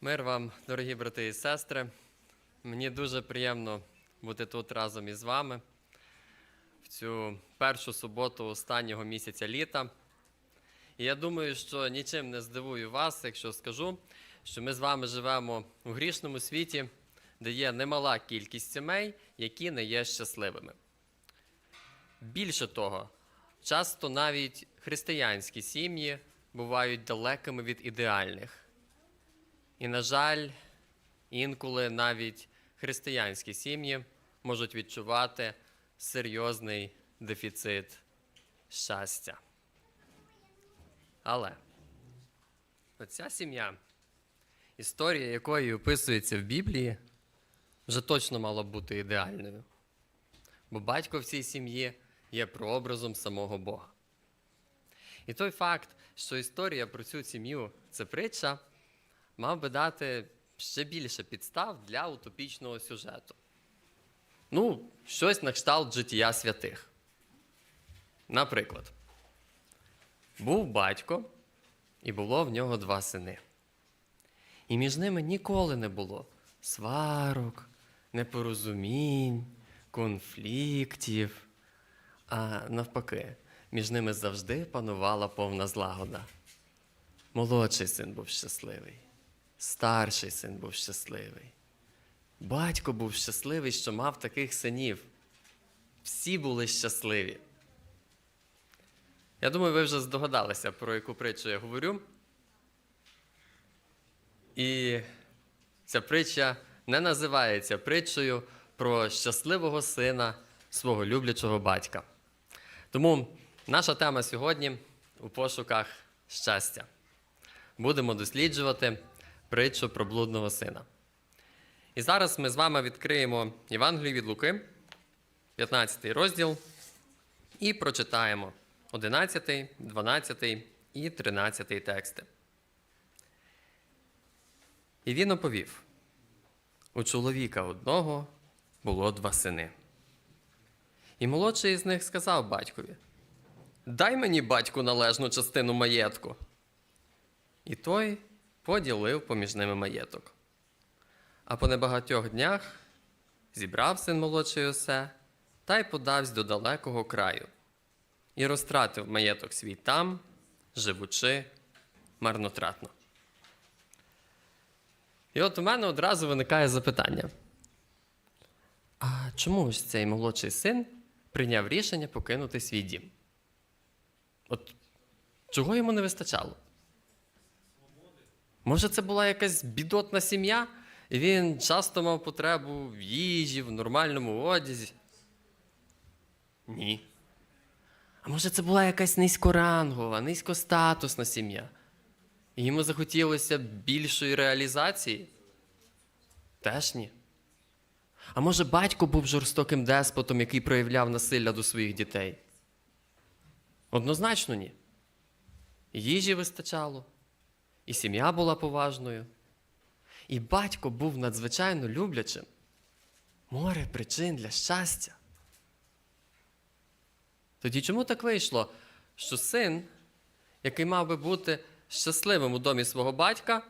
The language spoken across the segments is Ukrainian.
Мир вам, дорогі брати і сестри. Мені дуже приємно бути тут разом із вами в цю першу суботу останнього місяця літа. І я думаю, що нічим не здивую вас, якщо скажу, що ми з вами живемо у грішному світі, де є немала кількість сімей, які не є щасливими. Більше того, часто навіть християнські сім'ї бувають далекими від ідеальних. І, на жаль, інколи навіть християнські сім'ї можуть відчувати серйозний дефіцит щастя. Але оця сім'я, історія якої описується в Біблії, вже точно мала б бути ідеальною. Бо батько в цій сім'ї є прообразом самого Бога. І той факт, що історія про цю сім'ю це притча, мав би дати ще більше підстав для утопічного сюжету. Ну, щось на кшталт життя святих. Наприклад, був батько, і було в нього два сини. І між ними ніколи не було сварок, непорозумінь, конфліктів. А навпаки, між ними завжди панувала повна злагода. Молодший син був щасливий, старший син був щасливий. Батько був щасливий, що мав таких синів. Всі були щасливі. Я думаю, ви вже здогадалися, про яку притчу я говорю. І ця притча не називається притчею про щасливого сина свого люблячого батька. Тому наша тема сьогодні у пошуках щастя. Будемо досліджувати притчу про блудного сина. І зараз ми з вами відкриємо Євангелію від Луки, 15 розділ, і прочитаємо 11, 12 і 13 тексти. І він оповів: у чоловіка одного було два сини. І молодший із них сказав батькові: Дай мені батьку належну частину маєтку. І той поділив поміж ними маєток. А по небагатьох днях зібрав син молодший усе та й подавсь до далекого краю, і розтратив маєток свій там, живучи марнотратно. І от у мене одразу виникає запитання: а чому ж цей молодший син прийняв рішення покинути свій дім? От чого йому не вистачало? Може, це була якась бідотна сім'я, і він часто мав потребу в їжі, в нормальному одязі? Ні. А може, це була якась низькорангова, низькостатусна сім'я? І йому захотілося більшої реалізації? Теж ні. А може, батько був жорстоким деспотом, який проявляв насилля до своїх дітей? Однозначно ні. Їжі вистачало, і сім'я була поважною, і батько був надзвичайно люблячим. Море причин для щастя. Тоді чому так вийшло, що син, який мав би бути щасливим у домі свого батька,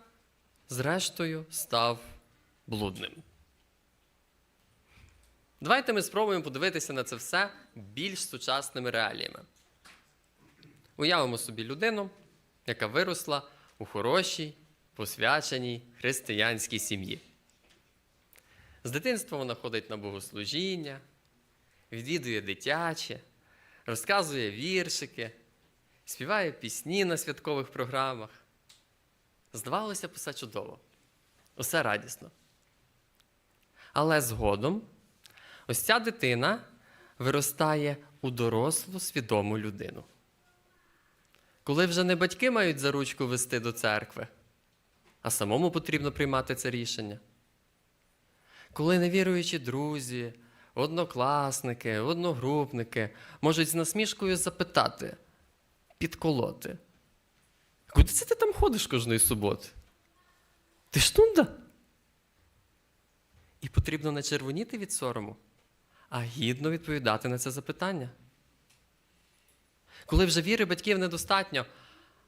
зрештою став блудним? Давайте ми спробуємо подивитися на це все більш сучасними реаліями. Уявимо собі людину, яка виросла у хорошій, посвяченій християнській сім'ї. З дитинства вона ходить на богослужіння, відвідує дитяче, розказує віршики, співає пісні на святкових програмах. Здавалося б, все чудово, усе радісно. Але згодом ось ця дитина виростає у дорослу свідому людину. Коли вже не батьки мають за ручку вести до церкви, а самому потрібно приймати це рішення. Коли невіруючі друзі, однокласники, одногрупники можуть з насмішкою запитати, підколоти. Куди це ти там ходиш кожної суботи? Ти ж тунда? І потрібно не червоніти від сорому, а гідно відповідати на це запитання. Коли вже віри батьків недостатньо,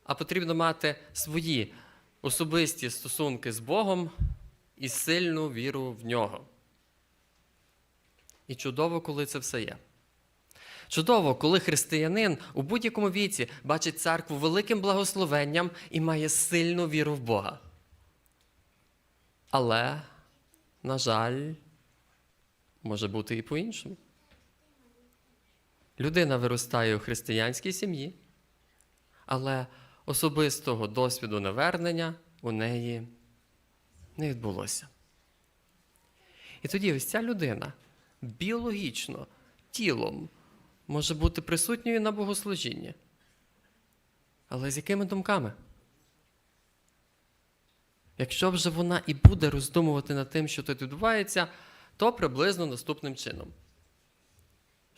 а потрібно мати свої особисті стосунки з Богом і сильну віру в нього. І чудово, коли це все є. Чудово, коли християнин у будь-якому віці бачить церкву великим благословенням і має сильну віру в Бога. Але, на жаль, може бути і по-іншому. Людина виростає у християнській сім'ї, але особистого досвіду навернення у неї не відбулося. І тоді ось ця людина біологічно, тілом може бути присутньою на богослужінні. Але з якими думками? Якщо вже вона і буде роздумувати над тим, що тут відбувається, то приблизно наступним чином.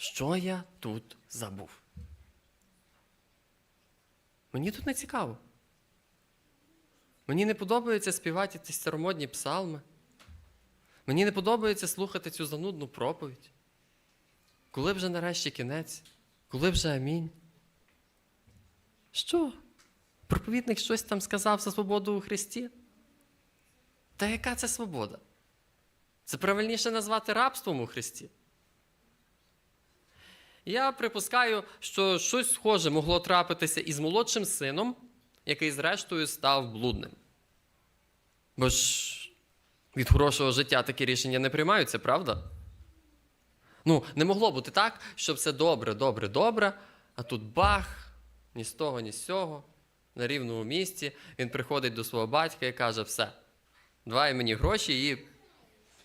Що я тут забув? Мені тут не цікаво. Мені не подобається співати ці старомодні псалми. Мені не подобається слухати цю занудну проповідь. Коли вже нарешті кінець? Коли вже амінь? Що? Проповідник щось там сказав за свободу у Христі? Та яка це свобода? Це правильніше назвати рабством у Христі. Я припускаю, що щось схоже могло трапитися із молодшим сином, який, зрештою, став блудним. Бо ж від хорошого життя такі рішення не приймаються, правда? Ну, не могло бути так, що все добре, добре, добре, а тут бах, ні з того, ні з цього, на рівному місці. Він приходить до свого батька і каже: все, давай мені гроші і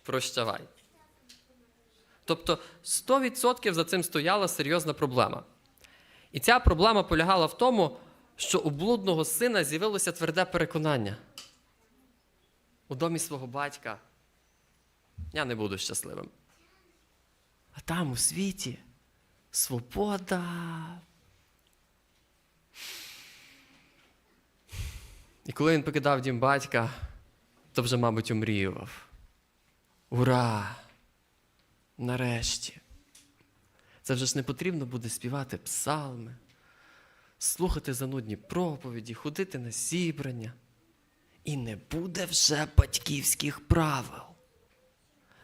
прощавай. Тобто 100% за цим стояла серйозна проблема. І ця проблема полягала в тому, що у блудного сина з'явилося тверде переконання. У домі свого батька я не буду щасливим. А там у світі свобода. І коли він покидав дім батька, то вже, мабуть, умріював. Ура! Нарешті. Це вже ж не потрібно буде співати псалми, слухати занудні проповіді, ходити на зібрання. І не буде вже батьківських правил.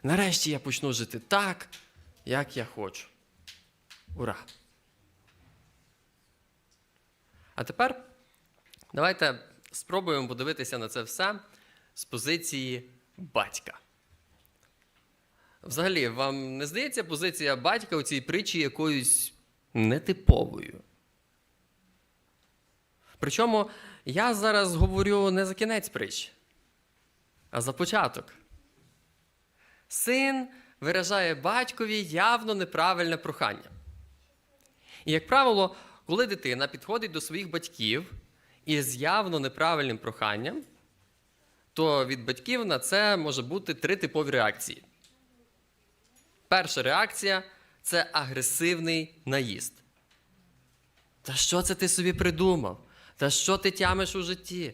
Нарешті я почну жити так, як я хочу. Ура! А тепер давайте спробуємо подивитися на це все з позиції батька. Взагалі, вам не здається позиція батька у цій притчі якоюсь нетиповою? Причому я зараз говорю не за кінець притчі, а за початок. Син виражає батькові явно неправильне прохання. І, як правило, коли дитина підходить до своїх батьків із явно неправильним проханням, то від батьків на це може бути три типові реакції. Перша реакція це агресивний наїзд. Та що це ти собі придумав? Та що ти тямиш у житті?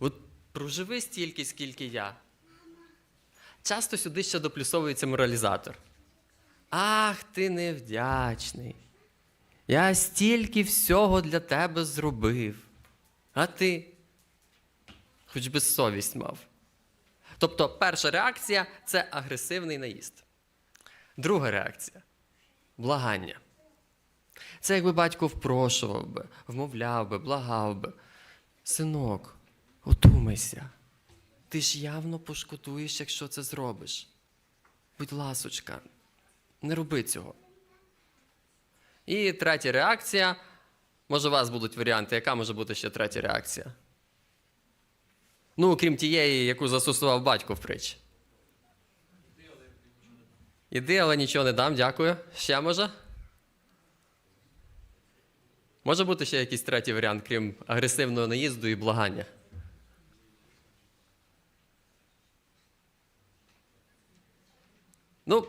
От проживи стільки, скільки я. Часто сюди ще доплюсовується моралізатор. Ах, ти невдячний. Я стільки всього для тебе зробив. А ти хоч би совість мав. Тобто, перша реакція це агресивний наїзд. Друга реакція благання. Це якби батько впрошував би, вмовляв би, благав би. Синок, одумайся. Ти ж явно пошкодуєш, якщо це зробиш. Будь ласочка, не роби цього. І третя реакція. Може, у вас будуть варіанти, яка може бути ще третя реакція? Ну, крім тієї, яку застосував батько в притчі. Іди, але нічого не дам, дякую. Ще може? Може бути ще якийсь третій варіант, крім агресивного наїзду і благання. Ну,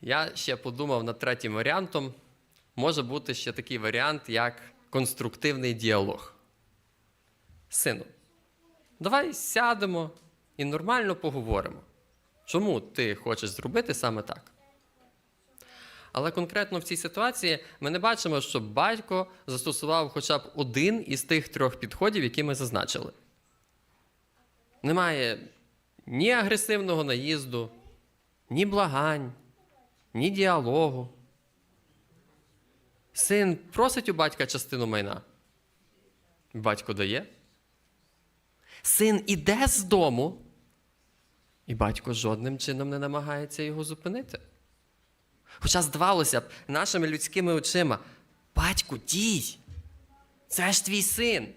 я ще подумав над третім варіантом. Може бути ще такий варіант, як конструктивний діалог. Сину, давай сядемо і нормально поговоримо. Чому ти хочеш зробити саме так? Але конкретно в цій ситуації ми не бачимо, що батько застосував хоча б один із тих трьох підходів, які ми зазначили. Немає ні агресивного наїзду, ні благань, ні діалогу. Син просить у батька частину майна. Батько дає. Син іде з дому, і батько жодним чином не намагається його зупинити. Хоча, здавалося б, нашими людськими очима, батьку, дій, це ж твій син.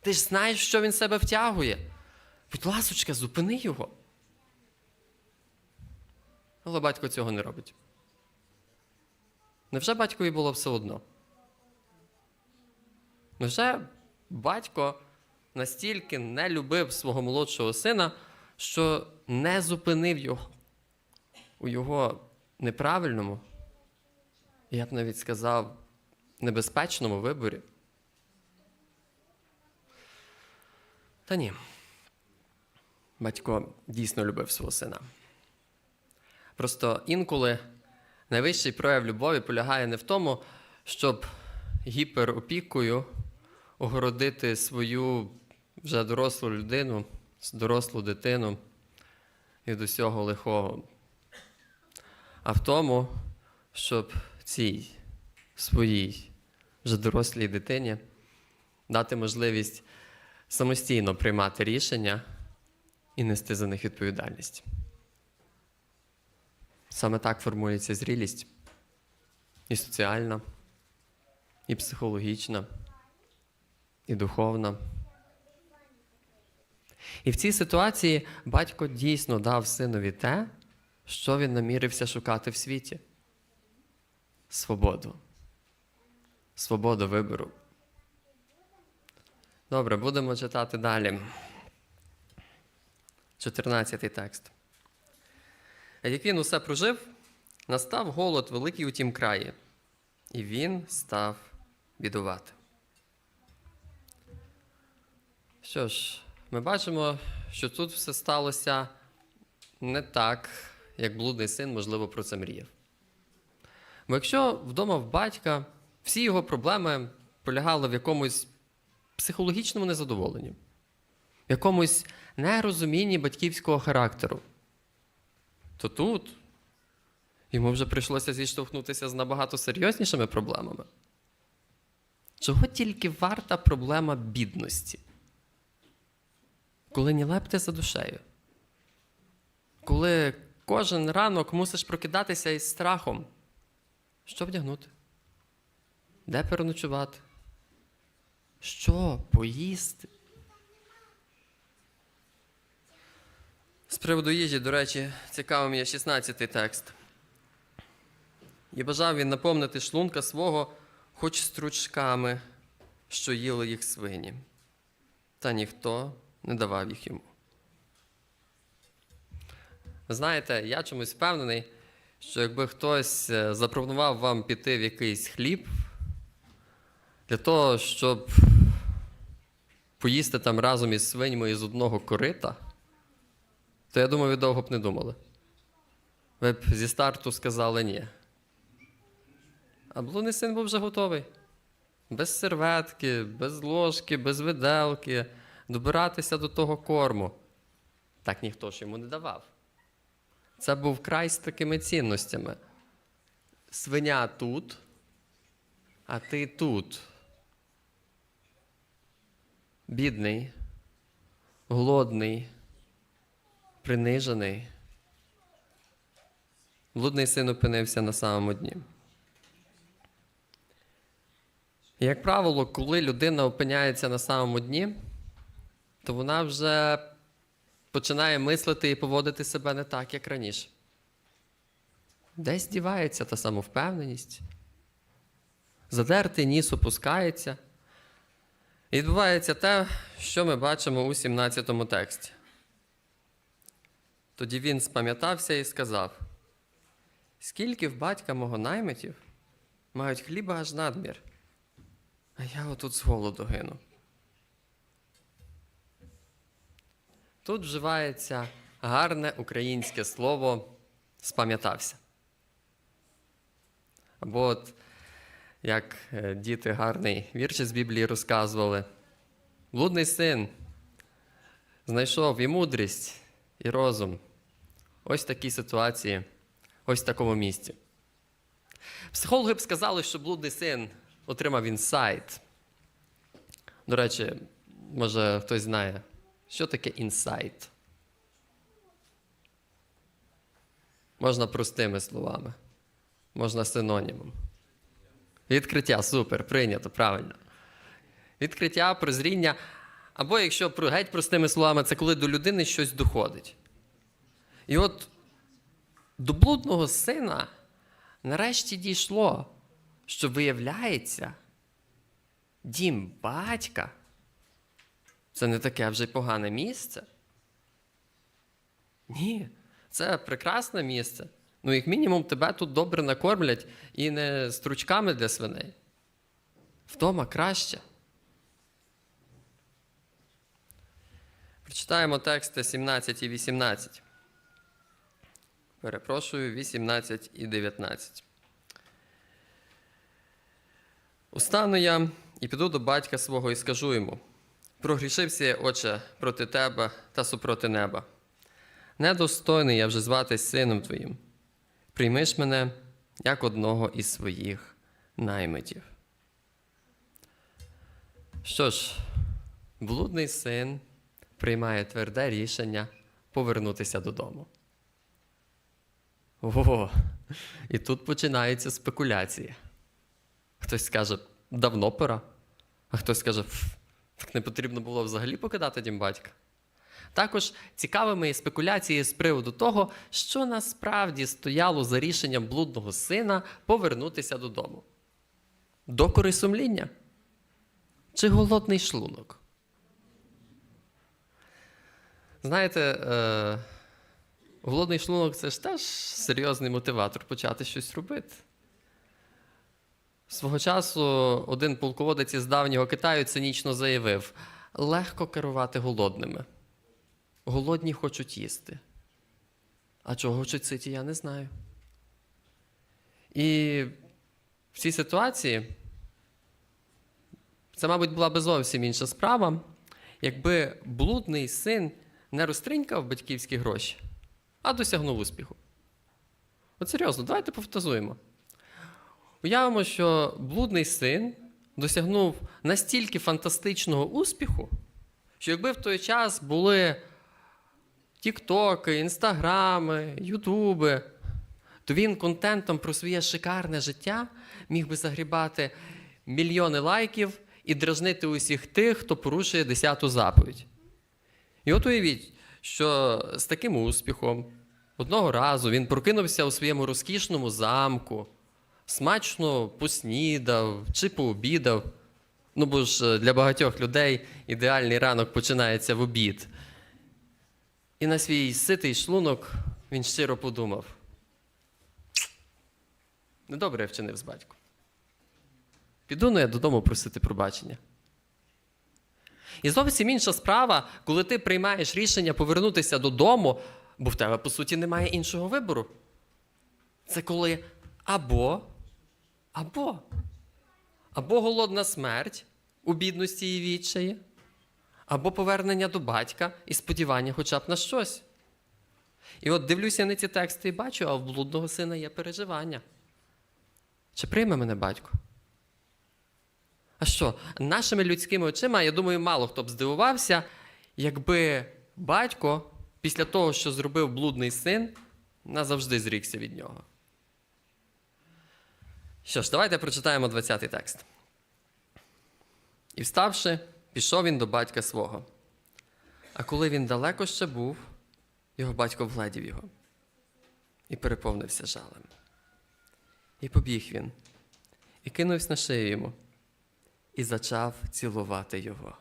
Ти ж знаєш, що він себе втягує. Будь ласочка, зупини його. Але батько цього не робить. Невже батькові було все одно? Невже батько настільки не любив свого молодшого сина, що не зупинив його у його неправильному, я б навіть сказав, небезпечному виборі? Та ні. Батько дійсно любив свого сина. Просто інколи найвищий прояв любові полягає не в тому, щоб гіперопікою огородити свою вже дорослу людину, дорослу дитину від усього лихого, а в тому, щоб цій своїй вже дорослій дитині дати можливість самостійно приймати рішення і нести за них відповідальність. Саме так формується зрілість і соціальна, і психологічна, і духовна. І в цій ситуації батько дійсно дав синові те, що він намірився шукати в світі свободу. Свободу вибору. Добре, будемо читати далі. 14 текст. Як він усе прожив, настав голод великий у тім краї, і він став бідувати. Що ж, ми бачимо, що тут все сталося не так, як блудний син, можливо, про це мріяв. Бо якщо вдома в батька всі його проблеми полягали в якомусь психологічному незадоволенні, в якомусь нерозумінні батьківського характеру, то тут йому вже прийшлося зіштовхнутися з набагато серйознішими проблемами. Чого тільки варта проблема бідності? Коли ні лепте за душею, коли кожен ранок мусиш прокидатися із страхом, що вдягнути? Де переночувати? Що поїсти? З приводу їжі, до речі, цікавим є 16-й текст. І бажав він наповнити шлунка свого хоч стручками, що їли їх свині, та ніхто не давав їх йому. Знаєте, я чомусь впевнений, що якби хтось е, запропонував вам піти в якийсь хліб для того, щоб поїсти там разом із свиньми із одного корита, то я думаю, ви довго б не думали. Ви б зі старту сказали ні. А блудний син був вже готовий. Без серветки, без ложки, без виделки, добиратися до того корму. Так ніхто ж йому не давав. Це був край з такими цінностями. Свиня тут, а ти тут. Бідний, голодний, принижений. Блудний син опинився на самому дні. Як правило, коли людина опиняється на самому дні, то вона вже починає мислити і поводити себе не так, як раніше. Десь дівається та самовпевненість, задертий ніс опускається. І відбувається те, що ми бачимо у 17 тексті. Тоді він спам'ятався і сказав: скільки в батька мого наймитів мають хліба аж надмір, а я отут з голоду гину. Тут вживається гарне українське слово спам'ятався. Або от, як е, діти гарний вірші з Біблії розказували, блудний син знайшов і мудрість, і розум. Ось в такій ситуації, ось в такому місці. Психологи б сказали, що блудний син отримав інсайт. До речі, може хтось знає, що таке інсайт? Можна простими словами, можна синонімом. Відкриття, супер, прийнято, правильно. Відкриття, прозріння. Або якщо геть простими словами, це коли до людини щось доходить. І от до блудного сина нарешті дійшло, що виявляється, дім батька це не таке вже й погане місце. Ні, це прекрасне місце. Ну, як мінімум, тебе тут добре накормлять і не стручками для свиней. Вдома краще. Прочитаємо тексти 17 і 18. Перепрошую, 18 і 19. Устану я і піду до батька свого і скажу йому: прогрішився отче, проти тебе та супроти неба. Недостойний я вже зватись сином твоїм. Приймиш мене як одного із своїх наймитів. Що ж, блудний син приймає тверде рішення повернутися додому. О, і тут починаються спекуляції. Хтось скаже, давно пора, а хтось скаже, «Ф, так не потрібно було взагалі покидати дім батька. Також цікавими спекуляції з приводу того, що насправді стояло за рішенням блудного сина повернутися додому. Докори сумління чи голодний шлунок? Знаєте, е, голодний шлунок це ж теж серйозний мотиватор почати щось робити. Свого часу один полководець із давнього Китаю цинічно заявив: легко керувати голодними. Голодні хочуть їсти. А чого хочуть ситі, я не знаю. І в цій ситуації це, мабуть, була би зовсім інша справа, якби блудний син не розтринькав батьківські гроші, а досягнув успіху. От серйозно, давайте пофантазуємо. Уявимо, що блудний син досягнув настільки фантастичного успіху, що якби в той час були Тіктоки, Інстаграми, Ютуби, то він контентом про своє шикарне життя міг би загрібати мільйони лайків і дражнити усіх тих, хто порушує десяту заповідь. І от уявіть, що з таким успіхом одного разу він прокинувся у своєму розкішному замку, смачно поснідав чи пообідав. Ну, бо ж для багатьох людей ідеальний ранок починається в обід. І на свій ситий шлунок він щиро подумав: недобре я вчинив з батьком. Піду ну я додому просити пробачення. І зовсім інша справа, коли ти приймаєш рішення повернутися додому, бо в тебе, по суті, немає іншого вибору. Це коли або, або, або голодна смерть у бідності і відчаї, або повернення до батька і сподівання хоча б на щось. І от дивлюся на ці тексти і бачу, а в блудного сина є переживання. Чи прийме мене батько? А що, нашими людськими очима, я думаю, мало хто б здивувався, якби батько після того, що зробив блудний син, назавжди зрікся від нього. Що ж, давайте прочитаємо 20-й текст. І вставши, пішов він до батька свого. А коли він далеко ще був, його батько вгледів його і переповнився жалем. І побіг він, і кинувся на шию йому, і зачав цілувати його.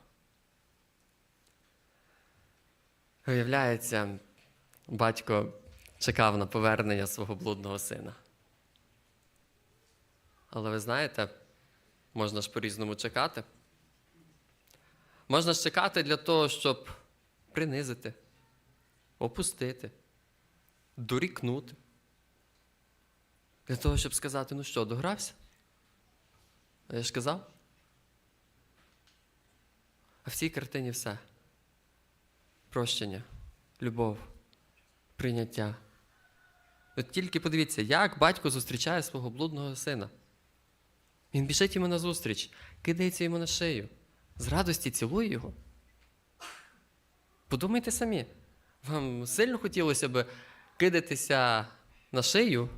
Виявляється, батько чекав на повернення свого блудного сина. Але ви знаєте, можна ж по-різному чекати. Можна ж чекати для того, щоб принизити, опустити, дорікнути. Для того, щоб сказати, ну що, догрався? А я ж казав? А в цій картині все. Прощення, любов, прийняття. От тільки подивіться, як батько зустрічає свого блудного сина. Він біжить йому на зустріч, кидається йому на шию, з радості цілує його. Подумайте самі, вам сильно хотілося б кидатися на шию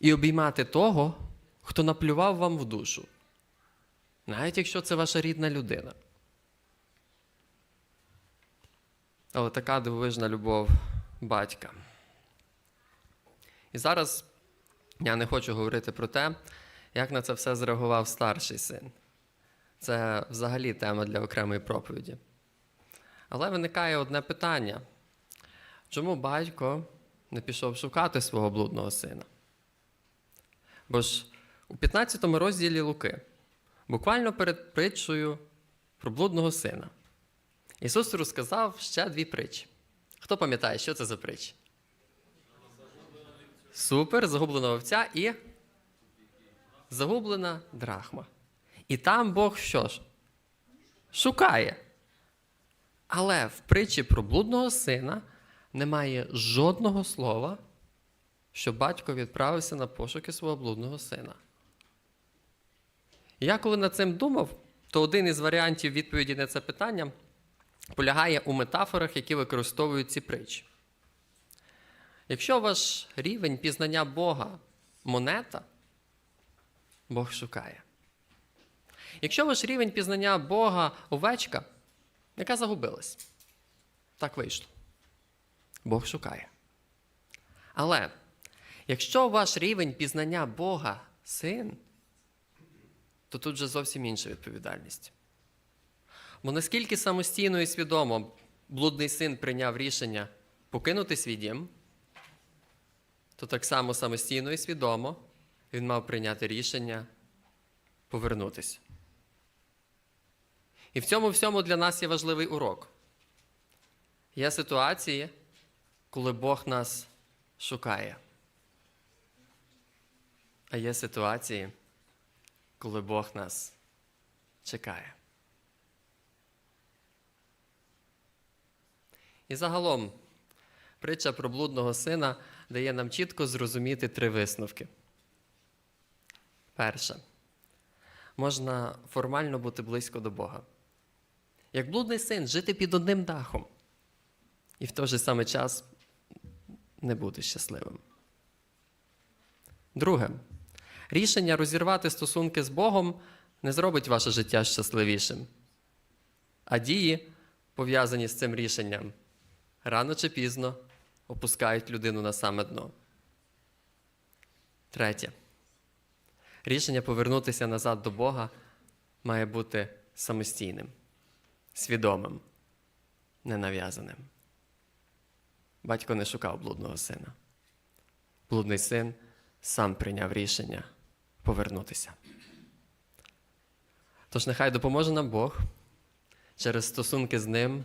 і обіймати того, хто наплював вам в душу, навіть якщо це ваша рідна людина. Але така дивовижна любов батька. І зараз я не хочу говорити про те, як на це все зреагував старший син. Це взагалі тема для окремої проповіді. Але виникає одне питання: чому батько не пішов шукати свого блудного сина? Бо ж у 15 розділі Луки, буквально перед притчою про блудного сина, Ісус розказав ще дві притчі. Хто пам'ятає, що це за притчі? Супер, загублена овця і загублена драхма. І там Бог що ж? Шукає. Але в притчі про блудного сина немає жодного слова, що батько відправився на пошуки свого блудного сина. Я коли над цим думав, то один із варіантів відповіді на це питання полягає у метафорах, які використовують ці притчі. Якщо ваш рівень пізнання Бога монета, Бог шукає. Якщо ваш рівень пізнання Бога овечка, яка загубилась, так вийшло. Бог шукає. Але якщо ваш рівень пізнання Бога син, то тут вже зовсім інша відповідальність. Бо наскільки самостійно і свідомо блудний син прийняв рішення покинути свій дім, то так само самостійно і свідомо він мав прийняти рішення повернутися. І в цьому всьому для нас є важливий урок. Є ситуації, коли Бог нас шукає. А є ситуації, коли Бог нас чекає. І загалом, притча про блудного сина дає нам чітко зрозуміти три висновки. Перше, можна формально бути близько до Бога. Як блудний син, жити під одним дахом. І в той же самий час не бути щасливим. Друге, рішення розірвати стосунки з Богом не зробить ваше життя щасливішим. А дії, пов'язані з цим рішенням, рано чи пізно опускають людину на саме дно. Третє. Рішення повернутися назад до Бога має бути самостійним, свідомим, ненав'язаним. Батько не шукав блудного сина. Блудний син сам прийняв рішення повернутися. Тож нехай допоможе нам Бог через стосунки з ним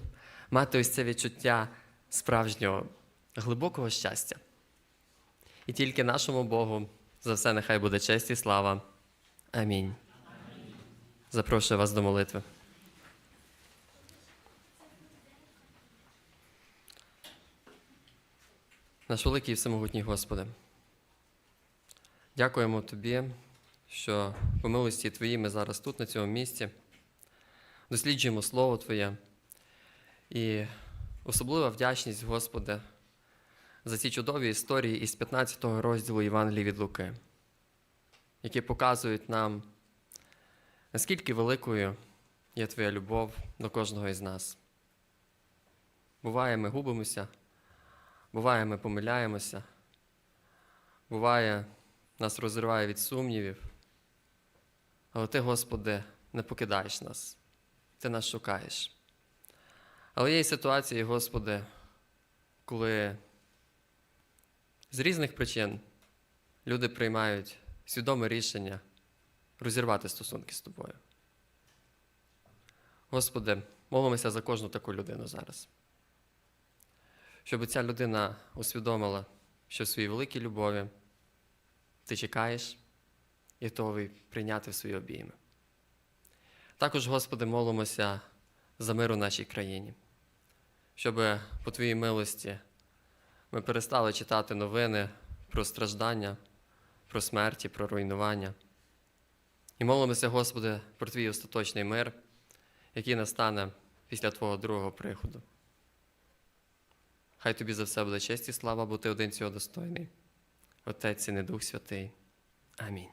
мати ось це відчуття справжнього глибокого щастя. І тільки нашому Богу за все нехай буде честь і слава. Амінь. Запрошую вас до молитви. Наш великий і всемогутній Господи. Дякуємо Тобі, що по милості Твоїй ми зараз тут, на цьому місці, досліджуємо Слово Твоє. І особлива вдячність, Господи, за ці чудові історії із 15 розділу Євангелії від Луки, які показують нам, наскільки великою є Твоя любов до кожного із нас. Буває, ми губимося, буває, ми помиляємося, буває, нас розриває від сумнівів. Але Ти, Господи, не покидаєш нас, Ти нас шукаєш. Але є й ситуації, Господи, коли з різних причин люди приймають свідоме рішення розірвати стосунки з тобою. Господи, молимося за кожну таку людину зараз. Щоб ця людина усвідомила, що в своїй великій любові ти чекаєш і готовий прийняти в свої обійми. Також, Господи, молимося за мир у нашій країні, щоб по Твоїй милості ми перестали читати новини про страждання, про смерті, про руйнування. І молимося, Господи, про Твій остаточний мир, який настане після Твого другого приходу. Хай тобі за все буде честь і слава, бо ти один цього достойний. Отець і не Дух Святий. Амінь.